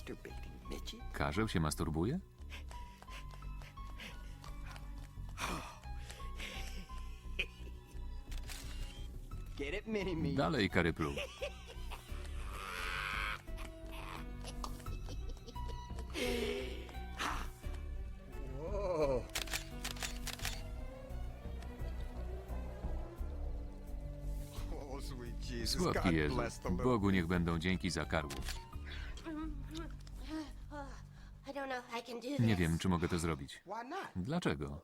masturbating midget? Karzeł się masturbuje? Get it, mini me. Dalej, Karyplu. Oh, sweet Jesus. Słodki God Jezu, bless the little... Bogu niech będą dzięki za karłów. Nie wiem, czy mogę to zrobić. Why not? Dlaczego?